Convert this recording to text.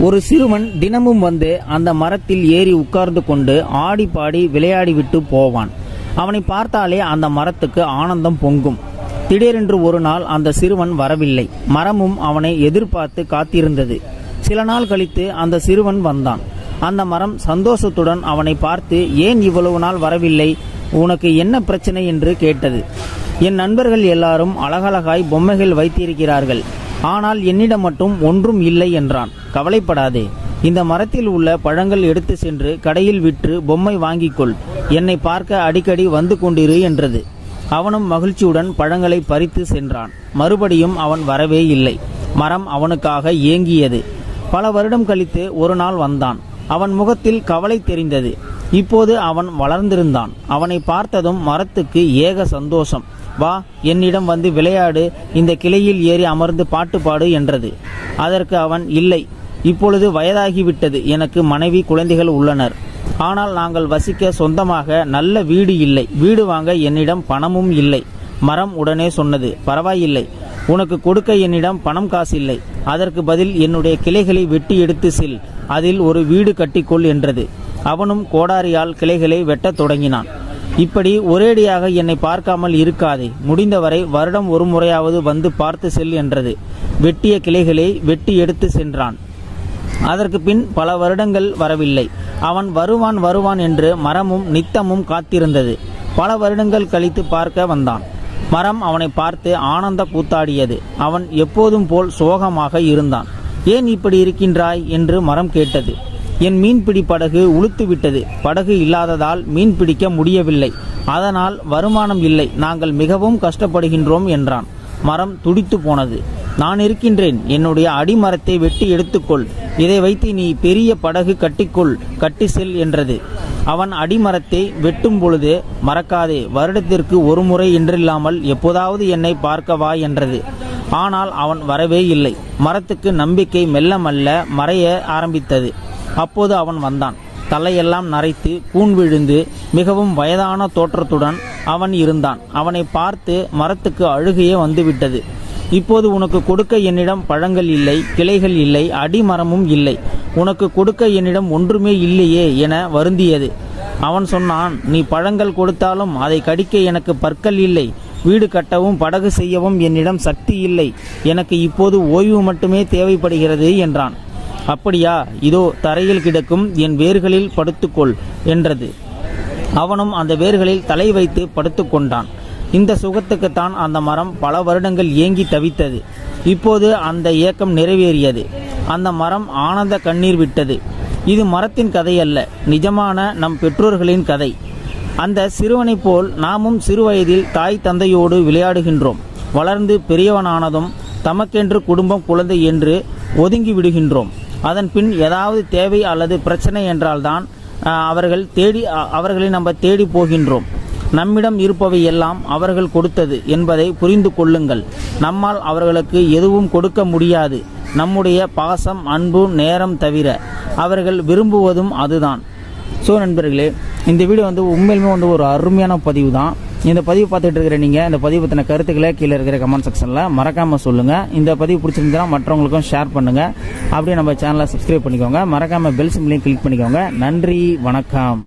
ஒரு சிறுவன் தினமும் வந்து அந்த மரத்தில் ஏறி உட்கார்ந்து கொண்டு ஆடி பாடி விளையாடிவிட்டு போவான். அவனை பார்த்தாலே அந்த மரத்துக்கு ஆனந்தம் பொங்கும். திடீரென்று ஒரு நாள் அந்த சிறுவன் வரவில்லை. மரமும் அவனை எதிர்பார்த்து காத்திருந்தது. சில நாள் கழித்து அந்த சிறுவன் வந்தான். அந்த மரம் சந்தோஷத்துடன் அவனை பார்த்து ஏன் இவ்வளவு நாள் வரவில்லை? உனக்கு என்ன பிரச்சனை? என்று கேட்டது. என் நண்பர்கள் எல்லாரும் அழகழகாய் பொம்மைகள் வைத்திருக்கிறார்கள். ஆனால் என்னிடம் மட்டும் ஒன்றும் இல்லை என்றான். கவலைப்படாதே. இந்த மரத்தில் உள்ள பழங்கள் எடுத்து சென்று கடையில் விற்று பொம்மை வாங்கிக்கொள். என்னை பார்க்க அடிக்கடி வந்து கொண்டிரு என்றது. அவனும் மகிழ்ச்சியுடன் பழங்களை பறித்து சென்றான். மறுபடியும் அவன் வரவே இல்லை. மரம் அவனுக்காக ஏங்கியது. பல வருடம் கழித்து ஒரு நாள் வந்தான். அவன் முகத்தில் கவலை தெரிந்தது. இப்போது அவன் வளர்ந்திருந்தான். அவனை பார்த்ததும் மரத்துக்கு ஏக சந்தோஷம். வா என்னிடம் வந்து விளையாடு இந்த கிளையில் ஏறி அமர்ந்து பாட்டு பாடு என்றது. அதற்கு அவன் இல்லை இப்பொழுது வயதாகிவிட்டது எனக்கு மனைவி குழந்தைகள் உள்ளனர். ஆனால் நாங்கள் வசிக்க சொந்தமாக நல்ல வீடு இல்லை வீடு வாங்க என்னிடம் பணமும் இல்லை. மரம் உடனே சொன்னது பரவாயில்லை உனக்கு கொடுக்க என்னிடம் பணம் காசு இல்லை அதற்கு பதில் என்னுடைய கிளைகளை வெட்டி எடுத்து செல் அதில் ஒரு வீடு கட்டிக்கொள் என்றது. அவனும் கோடாரியால் கிளைகளை வெட்டத் தொடங்கினான். இப்படி ஒரேடியாக என்னை பார்க்காமல் இருக்காதே. முடிந்தவரை வருடம் ஒரு முறையாவது வந்து பார்த்து செல் என்றது. வெட்டிய கிளைகளை வெட்டி எடுத்து சென்றான். அதற்கு பின் பல வருடங்கள் வரவில்லை. அவன் வருவான் வருவான் என்று மரமும் நித்தமும் காத்திருந்தது. பல வருடங்கள் கழித்து பார்க்க வந்தான். மரம் அவனை பார்த்து ஆனந்த கூத்தாடியது அவன் எப்போதும் போல் சோகமாக இருந்தான். ஏன் இப்படி இருக்கின்றாய்? என்று மரம் கேட்டது. என் மீன்பிடி படகு உளுத்துவிட்டது. படகு இல்லாததால் மீன் பிடிக்க முடியவில்லை. அதனால் வருமானம் இல்லை. நாங்கள் மிகவும் கஷ்டப்படுகின்றோம் என்றான். மரம் துடித்து போனது. நான் இருக்கின்றேன். என்னுடைய அடிமரத்தை வெட்டி எடுத்துக்கொள். இதை வைத்து நீ பெரிய படகு கட்டிக்கொள். கட்டி செல் என்றது. அவன் அடிமரத்தை வெட்டும் பொழுது மறக்காதே. வருடத்திற்கு ஒரு முறை என்றில்லாமல் எப்போதாவது என்னை பார்க்க வா என்றது. ஆனால் அவன் வரவே இல்லை. மரத்துக்கு நம்பிக்கை மெல்ல மெல்ல மறைய ஆரம்பித்தது. அப்போது அவன் வந்தான். தலையெல்லாம் நரைத்து கூண் விழுந்து மிகவும் வயதான தோற்றத்துடன் அவன் இருந்தான். அவனை பார்த்து மரத்துக்கு அழுகையே வந்துவிட்டது. இப்போது உனக்கு கொடுக்க என்னிடம் பழங்கள் இல்லை கிளைகள் இல்லை அடிமரமும் இல்லை. உனக்கு கொடுக்க என்னிடம் ஒன்றுமே இல்லையே என வருந்தியது. அவன் சொன்னான் நீ பழங்கள் கொடுத்தாலும் அதை கடிக்க எனக்கு பற்கள் இல்லை. வீடு கட்டவும் படகு செய்யவும் என்னிடம் சக்தி இல்லை. எனக்கு இப்போது ஓய்வு மட்டுமே தேவைப்படுகிறது என்றான். அப்படியா? இதோ தரையில் கிடக்கும் என் வேர்களில் படுத்துக்கொள் என்றது. அவனும் அந்த வேர்களில் தலை வைத்து படுத்துக்கொண்டான். இந்த சுகத்துக்குத்தான் அந்த மரம் பல வருடங்கள் ஏங்கி தவித்தது. இப்போது அந்த ஏக்கம் நிறைவேறியது. அந்த மரம் ஆனந்த கண்ணீர் விட்டது. இது மரத்தின் கதை அல்ல நிஜமான நம் பெற்றோர்களின் கதை. அந்த சிறுவனைப் போல் நாமும் சிறுவயதில் தாய் தந்தையோடு விளையாடுகின்றோம். வளர்ந்து பெரியவனானதும் தமக்கென்று குடும்பம் குழந்தை என்று ஒதுங்கி விடுகின்றோம். அதன் பின் ஏதாவது தேவை அல்லது பிரச்சனை என்றால்தான் அவர்கள் தேடி அவர்களை நம்ம தேடி போகின்றோம். நம்மிடம் இருப்பவை எல்லாம் அவர்கள் கொடுத்தது என்பதை புரிந்து கொள்ளுங்கள். நம்மால் அவர்களுக்கு எதுவும் கொடுக்க முடியாது. நம்முடைய பாசம் அன்பு நேரம் தவிர அவர்கள் விரும்புவதும் அதுதான். ஸோ நண்பர்களே இந்த வீடியோ வந்து உண்மையிலுமே வந்து ஒரு அருமையான பதிவு தான் இந்த பதிவு பார்த்துட்டு இருக்கிற நீங்கள் இந்த பதிவு பற்றின கருத்துக்களை கீழே இருக்கிற கமெண்ட் செக்ஷனில் மறக்காமல் சொல்லுங்கள் இந்த பதிவு பிடிச்சிருந்தா மற்றவங்களுக்கும் ஷேர் பண்ணுங்கள் அப்படியே நம்ம சேனலை சப்ஸ்கிரைப் பண்ணிக்கோங்க. மறக்காமல் பெல் சிம்லையும் கிளிக் பண்ணிக்கோங்க. நன்றி வணக்கம்.